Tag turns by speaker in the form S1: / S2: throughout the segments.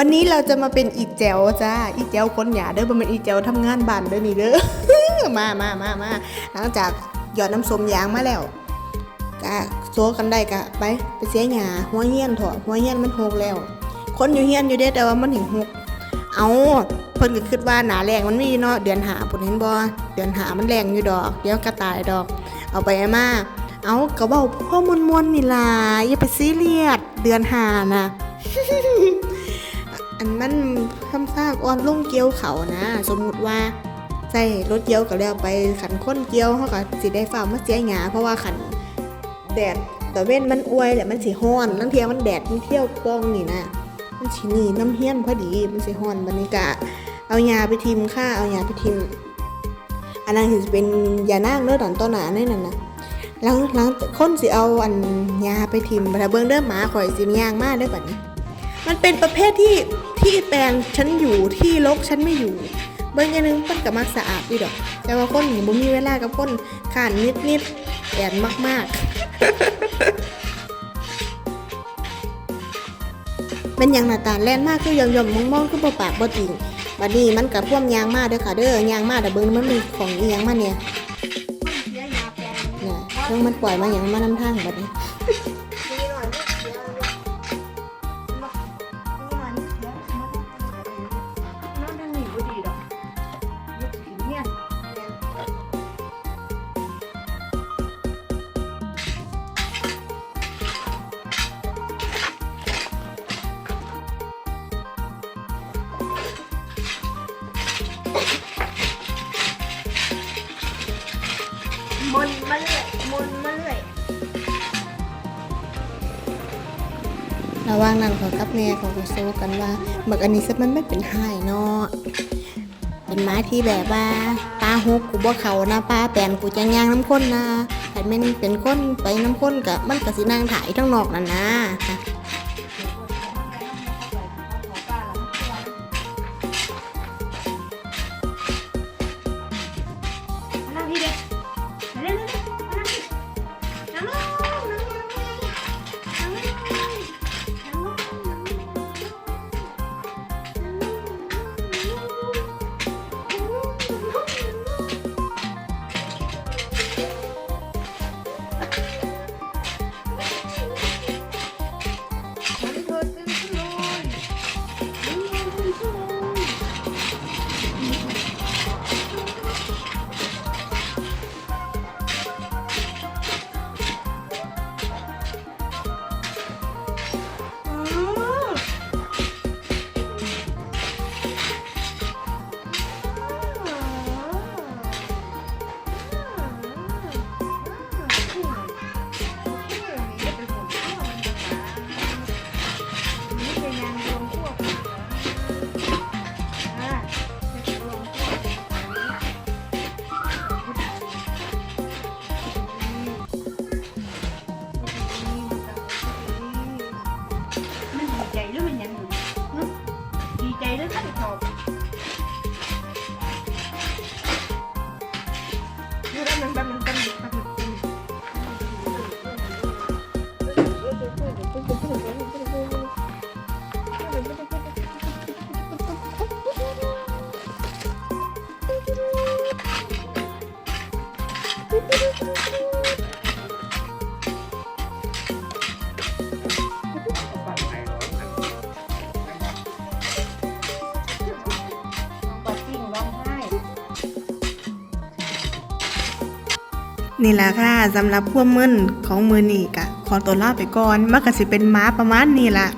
S1: วันนี้เราจะมาเป็นอีแจวจ้า อีแจวคนหยาเด้อบ่แมันอีแจวทำงานบ้านเด้อนี่เด้อ มามามามาหลังจากหยอดน้ำส้มยางมาแล้วกะโซกันได้กะไปไปเสียหยาหัวเฮียนเถอะหัวเฮียนมันหกแล้ว คนอยู่เฮียนอยู่เด้แต่ว่ามันถึงหกเอาเพิ่นก็คิดว่าหนาแรงมันมีเนาะเดือนหาปุ่นเห็นบ่เดือนหามันแรงอยู่ดอก เดี๋ยวกระต่ายดอก เอาไปเอามาเอากระเบ้าพ่อมวนมวนๆนี่ล่ะอย่าไปซีเรียสเดือนหานะ อันมันคำซากอ่อนลงเกี่ยวเขานะ สมมุติว่าใส่รถเกี่ยวก็แล้วไปขันค้นเกี่ยวเขาก็สิได้ฝ่ามาเสียหยาเพราะว่าขันแดดตะเว้นมันอวยแหละมันสิฮ้อนนั่งเทียมันแดดมันเที่ยวกล้องนี่นะมันสิหนีน้ำเฮี้ยนพอดีมันสิฮ้อนบรรยากาศเอายาไปทิมค่าเอายาไปทิมอันนั้นคือเป็นยานางเลือดตอนต้นหนาในนั่นนะหลังหลังคนสิเอาอันยาไปทิมแต่เบิงเด้อหมาข่อยสิมย่างมากเด้อบัดนี้ มันเป็นประเภทที่ที่แปลงฉันอยู่ที่รกฉันไม่อยู่เบิ่งอย่างหนึงเพิ่นก็มักสะอาดอยู่ดอก แต่ว่าคนนี่บ่มีเวลากับคนขานนิดนิดแอนมากๆเป็นอย่างหน้าตาแล่นมากคือยอมยอมมองมองคือบ่ปากบ่ติงบัดนี้มันกับพ่วมยางมาเด้อค่ะเด้อยางมาแต่เบิ่งมันมีของอีหยังมาเนี่ยเนี่ยเรื่องมันปล่อยมาอย่างมานำทางบัดนี้
S2: นมาเรื่อยมนมาเรื่อย
S1: ระหว่างนั้นเขากับแม่เขาก็สู้กันว่าบักอันนี้ซะมันไม่เป็นห้เนาะเป็นไม้ที่แบบว่าปลาฮกกูบ่เขานะปลาแปนกูจะยางน้ำข้นนะแต่ไม่นเป็นข้นไปน้ำข้นกับมันก็สินางถ่ายทั้งนอกนั่นนะ
S2: มันดีใจหรือมันยังอยู่ฮะดีใจหรือขันชอบ ปอดจิ้งร้องไห้
S1: นี่แหละค่ะสำหรับพวกมึนของมือนี่กะขอตัวลาไปก่อนมันก็สิเป็นม้าประมาณนี้ล่ะ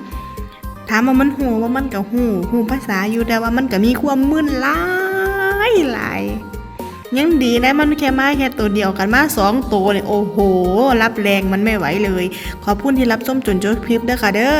S1: ถามว่ามันหูว่ามันก็หูหูภาษาอยู่แต่ว่ามันก็มีความมึนหลายหลาย ยังดีนะมันแค่มาแค่ตัวเดียวกันมาสองตัวเนี่ยโอ้โห รับแรงมันไม่ไหวเลย ขอพุ่นที่รับส้มจนจดคลิปเด้อค่ะเด้อ